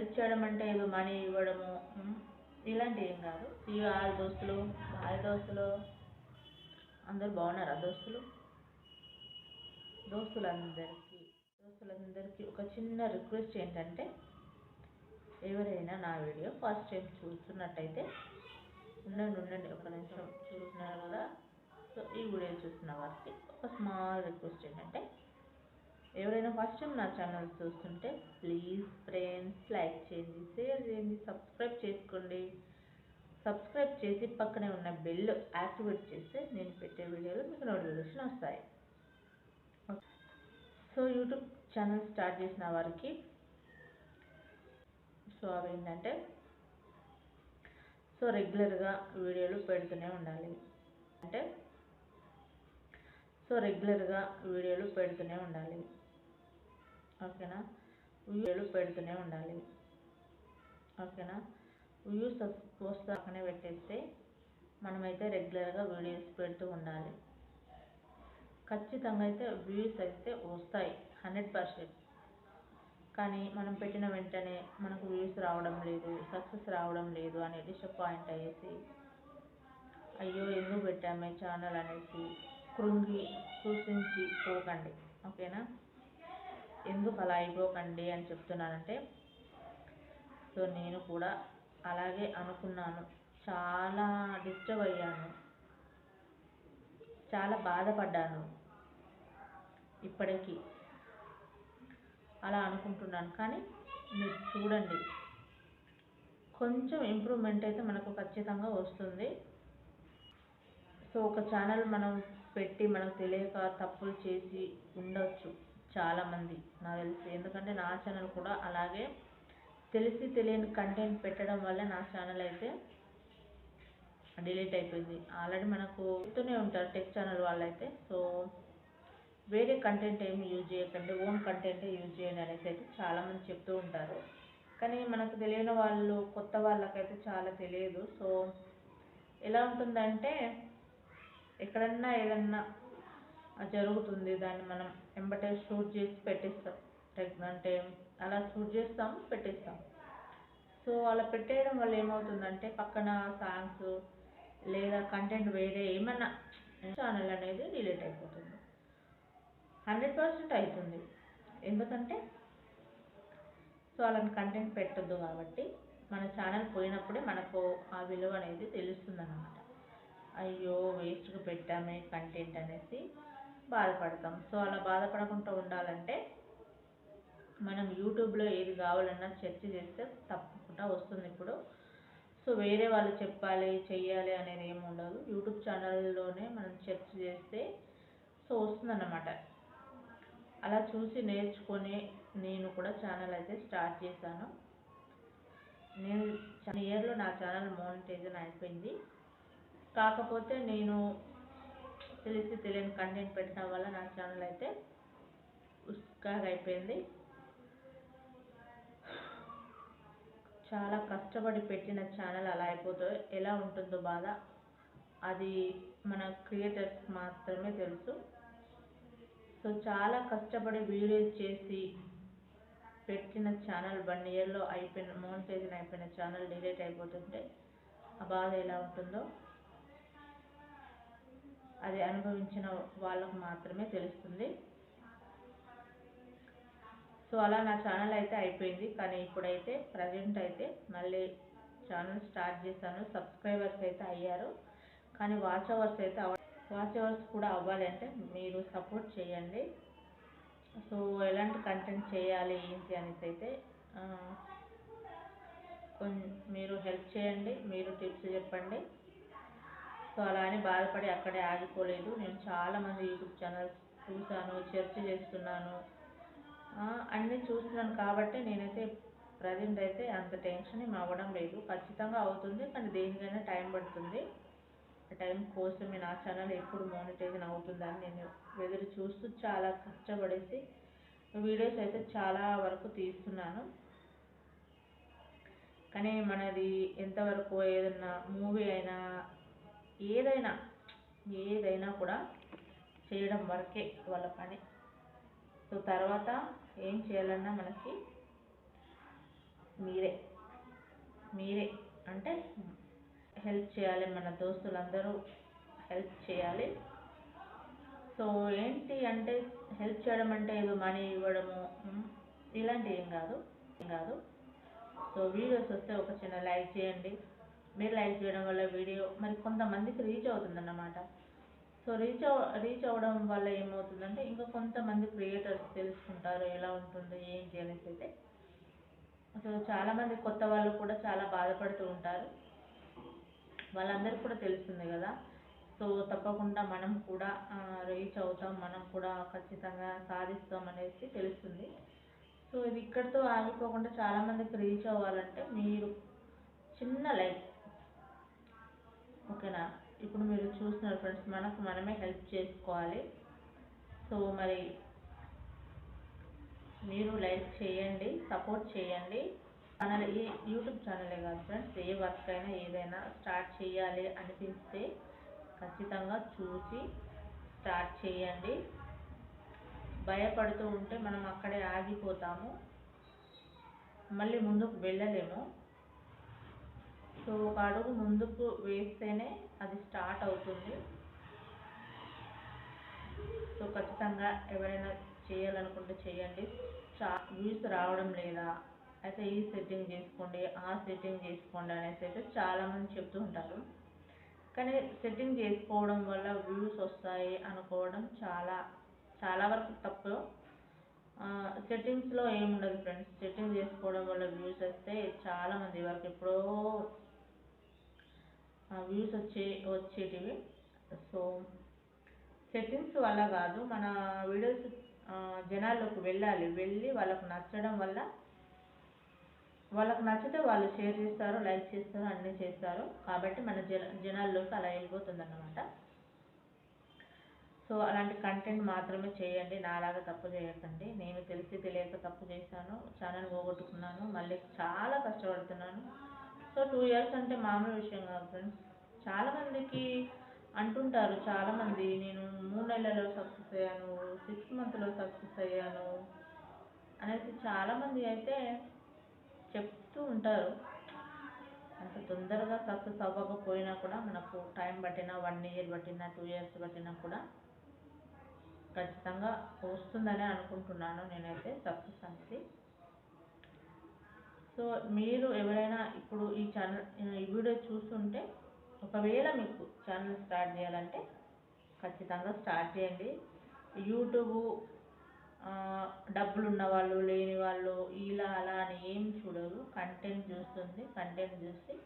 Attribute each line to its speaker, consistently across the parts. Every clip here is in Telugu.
Speaker 1: హెల్ప్ చేయడం అంటే మనీ ఇవ్వడము ఇలాంటివి ఏం కాదు. ఇక వాళ్ళ దోస్తులు వాళ్ళ దోస్తులు అందరు బాగున్నారా దోస్తులు? దోస్తులందరికీ దోస్తులందరికీ ఒక చిన్న రిక్వెస్ట్ ఏంటంటే ఎవరైనా నా వీడియో ఫస్ట్ టైం చూస్తున్నట్టయితే ఉండండి ఉండండి ఒక నిమిషం చూస్తున్నారు కదా. సో ఈ వీడియో చూస్తున్న వారికి ఒక స్మాల్ రిక్వెస్ట్ ఏంటంటే ఎవరైనా ఫస్ట్ టైం నా ఛానల్ చూస్తుంటే ప్లీజ్ ఫ్రెండ్స్ లైక్ చేయండి షేర్ చేయండి సబ్స్క్రైబ్ చేసుకోండి. సబ్స్క్రైబ్ చేసి పక్కనే ఉన్న బెల్ యాక్టివేట్ చేస్తే నేను పెట్టే వీడియోలు మీకు నోటిఫికేషన్ వస్తాయి. సో యూట్యూబ్ ఛానల్ స్టార్ట్ చేసిన వారికి సో అవి ఏంటంటే సో రెగ్యులర్గా వీడియోలు పెడుతూనే ఉండాలి. అంటే సో రెగ్యులర్గా వీడియోలు పెడుతూనే ఉండాలి. ఓకేనా? వీడియోలు పెడుతూనే ఉండాలి. ఓకేనా? వ్యూస్ పక్కనే పెట్టేస్తే మనమైతే రెగ్యులర్గా వీడియోస్ పెడుతూ ఉండాలి. ఖచ్చితంగా అయితే వ్యూస్ అయితే వస్తాయి హండ్రెడ్ పర్సెంట్. కానీ మనం పెట్టిన వెంటనే మనకు వ్యూస్ రావడం లేదు సక్సెస్ రావడం లేదు అని డిసప్పాయింట్ అయ్యేసి అయ్యో ఎందుకు పెట్టామే ఛానల్ అనేసి కృంగి సూచించి పోకండి. ఓకేనా? ఎందుకు అలా అయిపోకండి అని చెప్తున్నానంటే సో నేను కూడా అలాగే అనుకున్నాను. చాలా డిస్టర్బ్ అయ్యాను. చాలా బాధపడ్డాను ఇప్పటికీ. అలా అనుకుంటున్నాను. కానీ మీరు చూడండి కొంచెం ఇంప్రూవ్మెంట్ అయితే మనకు ఖచ్చితంగా వస్తుంది. సో ఒక ఛానల్ మనం పెట్టి మనకు తెలియక తప్పులు చేసి ఉండొచ్చు. చాలామంది నాకు తెలిసి. ఎందుకంటే నా ఛానల్ కూడా అలాగే తెలిసి తెలియని కంటెంట్ పెట్టడం వల్ల నా ఛానల్ అయితే డిలీట్ అయిపోయింది. ఆల్రెడీ మనకు చెప్తూనే ఉంటారు టెక్ ఛానల్ వాళ్ళైతే. సో వేరే కంటెంట్ ఏమి యూజ్ చేయకండి ఓన్ కంటెంటే యూజ్ చేయండి అనేసి అయితే చాలామంది చెప్తూ ఉంటారు. కానీ మనకు తెలియని వాళ్ళు కొత్త వాళ్ళకైతే చాలా తెలియదు. సో ఎలా ఉంటుందంటే ఎక్కడన్నా ఏదన్నా జరుగుతుంది. దాన్ని మనం వెంబటే షూట్ చేసి పెట్టేస్తాం. టెక్ అంటే అలా షూట్ చేస్తాం పెట్టేస్తాం. సో అలా పెట్టేయడం వల్ల ఏమవుతుందంటే పక్కన సాంగ్స్ లేదా కంటెంట్ వేరే ఏమన్నా ఛానల్ అనేది డిలీట్ అయిపోతుంది. హండ్రెడ్ పర్సెంట్ అవుతుంది ఎందుకంటే సో అలాంటి కంటెంట్ పెట్టద్దు కాబట్టి మన ఛానల్ పోయినప్పుడే మనకు ఆ విలువ అనేది తెలుస్తుంది అన్నమాట అయ్యో వేస్ట్గా పెట్టామే కంటెంట్ అనేసి. బాధపడతాం. సో అలా బాధపడకుండా ఉండాలంటే మనం యూట్యూబ్లో ఏది కావాలన్నా సెర్చ్ చేస్తే తప్పకుండా వస్తుంది ఇప్పుడు. సో వేరే వాళ్ళు చెప్పాలి చెయ్యాలి అనేది ఏమి ఉండదు. యూట్యూబ్ ఛానల్లోనే మనం సెర్చ్ చేస్తే సో వస్తుందన్నమాట. అలా చూసి నేర్చుకొని నేను కూడా ఛానల్ అయితే స్టార్ట్ చేశాను. నేను ఇయర్లో నా ఛానల్ మోనిటైజన్ అయిపోయింది. కాకపోతే నేను తెలిసి తెలియని కంటెంట్ పెట్టడం వల్ల నా ఛానల్ అయితే ఉస్కాగా అయిపోయింది. చాలా కష్టపడి పెట్టిన ఛానల్ అలా అయిపోతే ఎలా ఉంటుందో బాధ. అది మన క్రియేటర్స్ మాత్రమే తెలుసు. సో చాలా కష్టపడి వీడియోస్ చేసి పెట్టిన ఛానల్ వన్ ఇయర్లో అయిపోయిన మోనిటైజన్ అయిపోయిన ఛానల్ డిలీట్ అయిపోతుంటే ఆ బాధ ఎలా ఉంటుందో అది అనుభవించిన వాళ్ళకు మాత్రమే తెలుస్తుంది. సో అలా నా ఛానల్ అయితే అయిపోయింది. కానీ ఇప్పుడైతే ప్రజెంట్ అయితే మళ్ళీ ఛానల్ స్టార్ట్ చేశాను. సబ్స్క్రైబర్స్ అయితే అయ్యారు. కానీ వాచ్ అవర్స్ అయితే అవ వాచ్ అవర్స్ కూడా అవ్వాలి అంటే మీరు సపోర్ట్ చేయండి. సో ఎలాంటి కంటెంట్ చేయాలి ఏంటి అనేసి అయితే కొంచెం మీరు హెల్ప్ చేయండి. మీరు టిప్స్ చెప్పండి. సో అలా అని బాధపడి అక్కడే ఆగిపోలేదు. నేను చాలామంది యూట్యూబ్ ఛానల్స్ చూశాను చర్చ చేస్తున్నాను. అన్నీ చూస్తున్నాను కాబట్టి నేనైతే ప్రజెంట్ అయితే అంత టెన్షన్ ఏమి అవ్వడం లేదు. ఖచ్చితంగా అవుతుంది కానీ దేనికైనా టైం పడుతుంది. ఆ టైం కోసమే నా ఛానల్ ఎప్పుడు మోనిటైజన్ అవుతుందని నేను ఎదురు చూస్తూ చాలా కష్టపడేసి వీడియోస్ అయితే చాలా వరకు తీస్తున్నాను. కానీ మనది ఎంతవరకు ఏదన్నా మూవీ అయినా ఏదైనా ఏదైనా కూడా చేయడం వరకే వాళ్ళ పని. సో తర్వాత ఏం చేయాలన్నా మనకి మీరే. మీరే. అంటే హెల్ప్ చేయాలి మన దోస్తులందరూ హెల్ప్ చేయాలి. సో ఏంటి అంటే హెల్ప్ చేయడం అంటే ఏదో మనీ ఇవ్వడము ఇలాంటి ఇలాంటివి ఏం కాదు ఏం కాదు. సో వీడియోస్ వస్తే ఒక చిన్న లైక్ చేయండి. మీరు లైక్ చేయడం వల్ల వీడియో మరి కొంతమందికి రీచ్ అవుతుందన్నమాట. సో రీచ్ అవ రీచ్ అవ్వడం వల్ల ఏమవుతుందంటే ఇంకా కొంతమంది క్రియేటర్స్ తెలుసుకుంటారు ఎలా ఉంటుందో ఏంటి అనేసి అయితే. సో చాలామంది కొత్త వాళ్ళు కూడా చాలా బాధపడుతూ ఉంటారు. వాళ్ళందరికీ కూడా తెలుస్తుంది కదా. సో తప్పకుండా మనం కూడా రీచ్ అవుతాం మనం కూడా ఖచ్చితంగా సాధిస్తాం అనేసి తెలుస్తుంది. సో ఇది ఇక్కడితో ఆగిపోకుండా చాలామందికి రీచ్ అవ్వాలంటే మీరు చిన్న లైక్ ఓకేనా? ఇప్పుడు మీరు చూస్తున్నారు ఫ్రెండ్స్ మనకు మనమే హెల్ప్ చేసుకోవాలి. సో మరి మీరు లైక్ చేయండి సపోర్ట్ చేయండి. ఛానల్ ఏ యూట్యూబ్ ఛానలే కాదు ఫ్రెండ్స్ ఏ వర్క్ అయినా ఏదైనా స్టార్ట్ చేయాలి అనిపిస్తే ఖచ్చితంగా చూసి స్టార్ట్ చేయండి. భయపడుతూ ఉంటే మనం అక్కడే ఆగిపోతాము. మళ్ళీ ముందుకు వెళ్ళలేము. సో ఒక అడుగు ముందుకు వేస్తేనే అది స్టార్ట్ అవుతుంది. సో ఖచ్చితంగా ఎవరైనా చేయాలనుకుంటే చేయండి. వ్యూస్ రావడం లేదా అయితే ఈ సెట్టింగ్ చేసుకోండి ఆ సెట్టింగ్ చేసుకోండి అనేసి అయితే చాలామంది చెప్తూ ఉంటారు. కానీ సెట్టింగ్ చేసుకోవడం వల్ల వ్యూస్ వస్తాయి అనుకోవడం చాలా చాలా వరకు తప్పు. సెట్టింగ్స్లో ఏముండదు ఫ్రెండ్స్. సెట్టింగ్ చేసుకోవడం వల్ల వ్యూస్ వస్తే చాలామంది వరకు ఎప్పుడో వ్యూస్ వచ్చే వచ్చేటివి. సో సెట్టింగ్స్ వల్ల కాదు మన వీడియోస్ జనాల్లోకి వెళ్ళాలి. వెళ్ళి వాళ్ళకు నచ్చడం వల్ల వాళ్ళకు నచ్చితే వాళ్ళు షేర్ చేస్తారు లైక్ చేస్తారు అన్నీ చేస్తారు. కాబట్టి మన జన జనాల్లోకి అలా వెళ్ళిపోతుంది అన్నమాట సో అలాంటి కంటెంట్ మాత్రమే చేయండి. నాలాగా తప్పు చేయకండి. నేను తెలిసి తెలియక తప్పు చేశాను. ఛానల్ పోగొట్టుకున్నాను. మళ్ళీ చాలా కష్టపడుతున్నాను. సో టూ ఇయర్స్ అంటే మామూలు విషయం కాదు ఫ్రెండ్స్ చాలామందికి అంటుంటారు చాలామంది నేను మూడు నెలల్లో సక్సెస్ అయ్యాను సిక్స్ మంత్లో సక్సెస్ అయ్యాను అనేసి చాలామంది అయితే చెప్తూ ఉంటారు. అంత తొందరగా సక్సెస్ అవ్వకపోయినా కూడా మనకు టైం పట్టినా వన్ ఇయర్ పట్టినా టూ ఇయర్స్ పట్టినా కూడా ఖచ్చితంగా వస్తుందని అనుకుంటున్నాను నేనైతే సక్సెస్ అనేది. సో మీరు ఎవరైనా ఇప్పుడు ఈ ఛానల్ ఈ వీడియో చూస్తుంటే ఒకవేళ మీకు ఛానల్ స్టార్ట్ చేయాలంటే ఖచ్చితంగా స్టార్ట్ చేయండి. యూట్యూబ్ డబ్బులు ఉన్న వాళ్ళు లేని వాళ్ళు ఇలా అలా అని ఏం చూడదు కంటెంట్ చూస్తుంది కంటెంట్ చూసి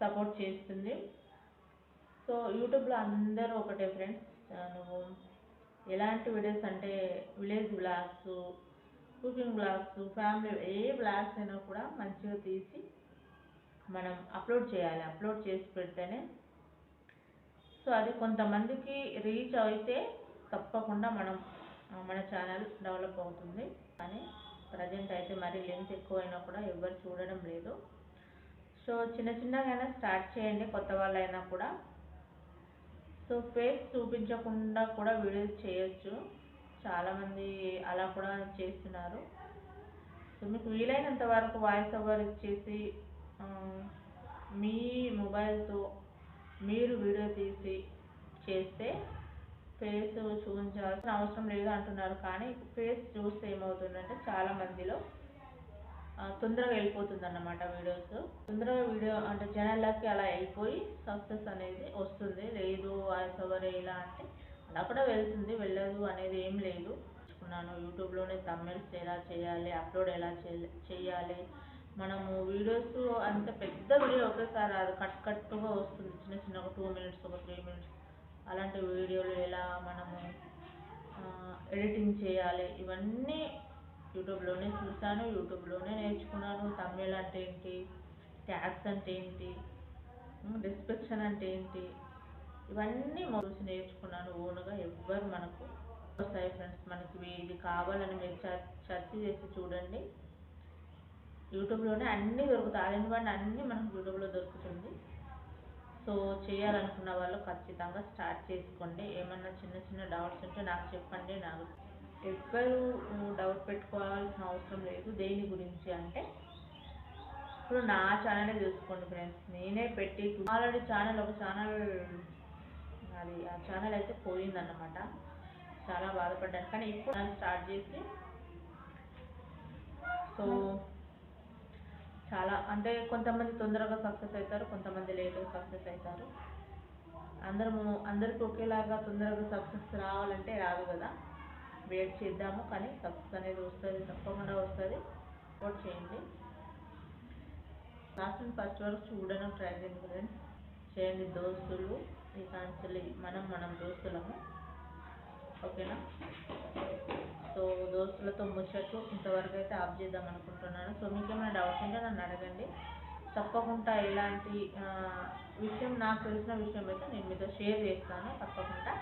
Speaker 1: సపోర్ట్ చేస్తుంది. సో యూట్యూబ్లో అందరూ ఒకటే ఫ్రెండ్స్ నువ్వు ఎలాంటి వీడియోస్ అంటే village blogs cooking blogs family ఏ బ్లాగ్స్ అయినా కూడా మంచిగా తీసి మనం అప్లోడ్ చేయాలి. అప్లోడ్ చేసి పెడితేనే సో అది కొంతమందికి రీచ్ అయితే తప్పకుండా మనం మన ఛానల్ డెవలప్ అవుతుంది. కానీ ప్రజెంట్ అయితే మరి లెంత్ ఎక్కువైనా కూడా ఎవరు చూడడం లేదు. సో చిన్న చిన్నగా స్టార్ట్ చేయండి కొత్త వాళ్ళైనా కూడా. సో ఫేస్ చూపించకుండా కూడా వీడియోస్ చేయొచ్చు. చాలామంది అలా కూడా చేస్తున్నారు. సో మీకు వీలైనంత వరకు వాయిస్ ఓవర్ ఇచ్చేసి మీ మొబైల్తో మీరు వీడియో తీసి చేస్తే ఫేస్ చూపించాల్సిన అవసరం లేదు అంటున్నారు. కానీ ఫేస్ చూస్తే ఏమవుతుందంటే చాలా మందిలో తొందరగా వెళ్ళిపోతుంది అన్నమాట వీడియోస్. తొందరగా వీడియో అంటే జనాలకి అలా వెళ్ళిపోయి సక్సెస్ అనేది వస్తుంది. లేదు వాయిస్ ఓవర్ ఎలా అంటే అలా కూడా వెళ్తుంది వెళ్ళదు అనేది ఏం లేదు. నేర్చుకున్నాను. యూట్యూబ్లోనే తమిళ్స్ ఎలా చేయాలి అప్లోడ్ ఎలా చేయాలి. మనము వీడియోస్ అంత పెద్ద వీడియో ఒకేసారి అది కట్ కట్గా వస్తుంది. చిన్న చిన్న ఒక టూ మినిట్స్ ఒక త్రీ మినిట్స్ అలాంటి వీడియోలు ఎలా మనము ఎడిటింగ్ చేయాలి? ఇవన్నీ యూట్యూబ్లోనే చూశాను. యూట్యూబ్లోనే నేర్చుకున్నాను. తమిళ్ అంటే ఏంటి? ట్యాగ్స్ అంటే ఏంటి? డిస్క్రిప్షన్ అంటే ఏంటి? ఇవన్నీ చూసి నేర్చుకున్నాను ఓన్గా ఎవ్వరు మనకు వస్తాయి ఫ్రెండ్స్. మనకి ఇది కావాలని మీరు సర్చ్ చేసి చూడండి. యూట్యూబ్లోనే అన్నీ దొరుకుతాయి. ఆల్ ఇన్ వన్ అన్నీ మనకు యూట్యూబ్లో దొరుకుతుంది. సో చేయాలనుకున్న వాళ్ళు ఖచ్చితంగా స్టార్ట్ చేసుకోండి. ఏమన్నా చిన్న చిన్న డౌట్స్ ఉంటే నాకు చెప్పండి. నాకు ఎవ్వరు డౌట్ పెట్టుకోవాల్సిన అవసరం లేదు. దేని గురించి అంటే ఇప్పుడు నా ఛానలే చూసుకోండి ఫ్రెండ్స్. నేనే పెట్టి ఆల్రెడీ ఛానల్ ఒక ఛానల్ అది ఆ ఛానల్ అయితే పోయిందన్నమాట. చాలా బాధపడ్డాను. కానీ ఇప్పుడు నేను స్టార్ట్ చేసి సో చాలా అంటే కొంతమంది తొందరగా సక్సెస్ అవుతారు కొంతమంది లేట్గా సక్సెస్ అవుతారు. అందరము అందరికి ఒకేలాగా తొందరగా సక్సెస్ రావాలంటే రాదు కదా. వెయిట్ చేద్దాము కానీ సక్సెస్ అనేది వస్తుంది తప్పకుండా వస్తుంది. సపోర్ట్ చేయండి. లాస్ట్ ఫస్ట్ వరకు చూడడం ట్రై చేయండి ఫ్రెండ్స్ చేయండి దోస్తులు ఈ కాన్సిలి మనం మనం దోస్తులము. ఓకేనా? సో దోస్తులతో ముచ్చట్లు ఇంతవరకు అయితే ఆఫ్ చేద్దాం అనుకుంటున్నాను. సో మీకు ఏమైనా డౌట్స్ ఉంటే నన్ను అడగండి. తప్పకుండా ఎలాంటి విషయం నాకు తెలిసిన విషయం అయితే నేను మీతో షేర్ చేస్తాను. తప్పకుండా